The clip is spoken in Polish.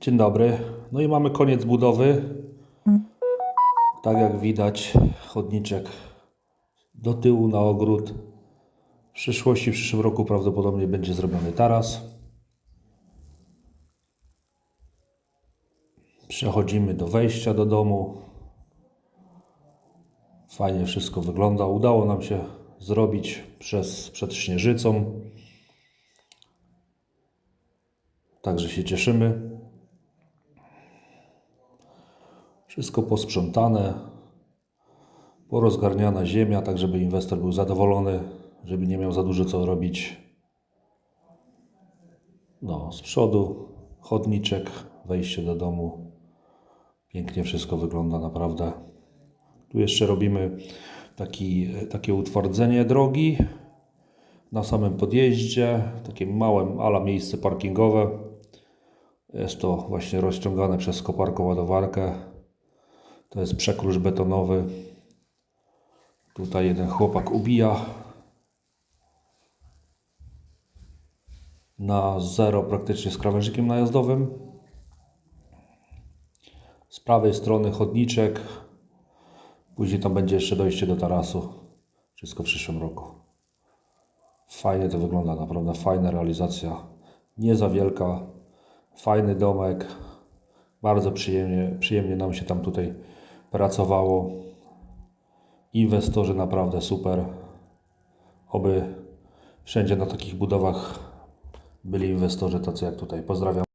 Dzień dobry. No i mamy koniec budowy. Tak jak widać, chodniczek do tyłu na ogród. W przyszłości, w przyszłym roku prawdopodobnie będzie zrobiony taras. Przechodzimy do wejścia do domu. Fajnie wszystko wygląda. Udało nam się zrobić przez, przed śnieżycą. Także się cieszymy. Wszystko posprzątane, porozgarniana ziemia, tak żeby inwestor był zadowolony, żeby nie miał za dużo co robić. No, z przodu chodniczek, wejście do domu. Pięknie wszystko wygląda naprawdę. Tu jeszcze robimy taki, takie utwardzenie drogi na samym podjeździe, takie małe ala miejsce parkingowe. Jest to właśnie rozciągane przez koparką ładowarkę. To jest przekrój betonowy. Tutaj jeden chłopak ubija na zero praktycznie z krawężnikiem najazdowym. Z prawej strony chodniczek. Później tam będzie jeszcze dojście do tarasu. Wszystko w przyszłym roku. Fajnie to wygląda, naprawdę fajna realizacja. Nie za wielka, fajny domek. Bardzo przyjemnie, przyjemnie nam się tam tutaj pracowało. Inwestorzy naprawdę super. Oby wszędzie na takich budowach byli inwestorzy tacy jak tutaj. Pozdrawiam.